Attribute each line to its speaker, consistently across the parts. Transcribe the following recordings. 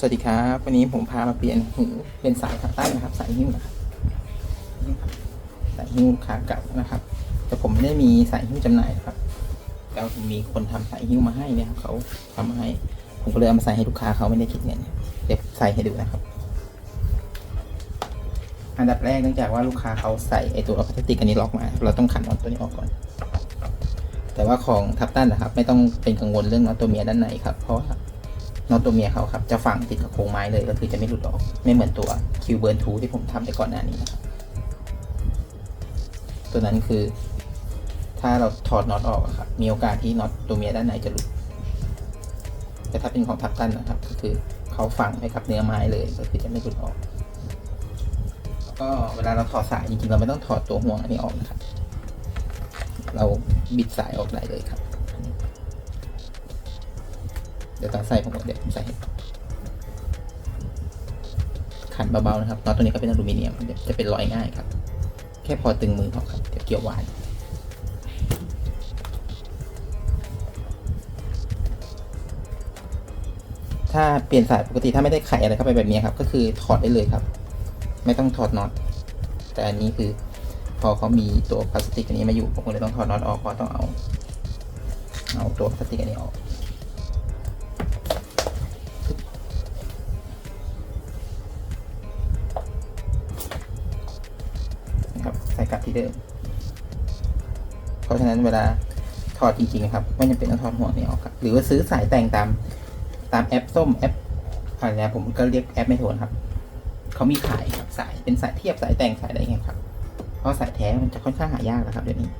Speaker 1: สวัสดีครับ วันนี้ผมพามาเปลี่ยนหูเป็นสายขับใต้นะครับ สายหิ้วนะครับสายหิ้วขากลับนะครับ แต่ผมไม่ได้มีสายหิ้วจำหน่ายนะครับแล้วผมมีคนทำสายหิ้วมาให้เนี่ยครับเขาทำมาให้ ผมก็เลยเอามาใส่ให้ลูกค้าเขาไม่ได้คิดเงินเดี๋ยวใส่ให้ดูนะครับ อันดับแรกเนื่องจากว่าลูกค้าเขาใส่ไอตัวพลาสติกอันนี้ล็อกมา เราต้องขันน็อตตัวนี้ออกก่อน แต่ว่าของทับตันนะครับ ไม่ต้องเป็นกังวลเรื่องน็อตตัวเมียด้านในครับ เพราะว่า น็อตตัวเมียเขาครับ จะฝังติดกับโครงไม้เลยก็คือจะไม่หลุดออก ไม่เหมือนตัวคิวเบิร์นทูที่ผมทำไปก่อนหน้านี้นะครับตัวนั้นคือ ถ้าเราถอดน็อตออกครับมีโอกาสที่น็อตตัวเมียด้านในจะหลุด แต่ถ้าเป็นของทับตันนะครับ ก็คือเขาฝังไว้กับเนื้อไม้เลยก็คือจะไม่หลุดออกแล้วก็เวลาเราถอดสายจริงๆเราไม่ต้องถอดตัวห่วงอันนี้ออกนะครับ เราบิดสายออกได้เลยครับ เดี๋ยวตอนใส่ผมก็เดี๋ยวผมใส่ขันเบาๆนะครับน็อตตัวนี้ก็เป็นอลูมิเนียมเดี๋ยวจะเป็นรอยง่ายครับ แค่พอตึงมือพอครับเดี๋ยวเกี่ยววานถ้าเปลี่ยนสายปกติถ้าไม่ได้ไขอะไรเข้าไปแบบนี้ครับ ก็คือถอดได้เลยครับ ไม่ต้องถอดน็อตแต่อันนี้คือพอเขามีตัวพลาสติกอันนี้มาอยู่ผมก็เลยต้องถอดน็อตออกเพราะต้องเอา เอาตัวพลาสติกอันนี้ออก กลับที่เดิม เพราะฉะนั้นเวลาถอดจริงๆนะครับ ไม่จำเป็นต้องถอดห่วงนี้ออกครับ หรือว่าซื้อสายแต่งตามตามแอปส้มแอปอะไรนะผมก็เรียกแอปไม่ถูกนครับ เขามีขายครับสายเป็นสายเทียบสายแต่งสายอะไรเงี้ยครับ เพราะสายแท้มันจะค่อนข้างหายากนะครับเดี๋ยวนี้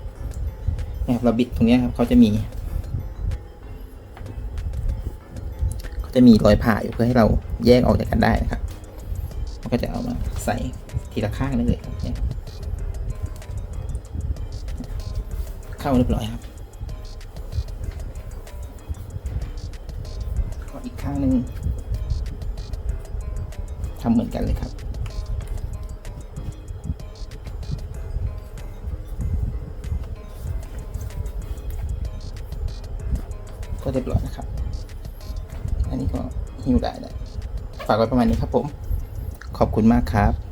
Speaker 1: เนี่ยครับเราบิดตรงนี้ครับเขาจะมีเขาจะมีรอยผ่าอยู่เพื่อให้เราแยกออกจากกันได้นะครับเราก็จะเอามาใส่ทีละข้างได้เลยครับ เข้าเรียบร้อยครับขออีกข้างหนึ่งทำเหมือนกันเลยครับก็เรียบร้อยนะครับ อันนี้ก็หิวได้แล้วฝากไว้ประมาณนี้ครับผม ขอบคุณมากครับ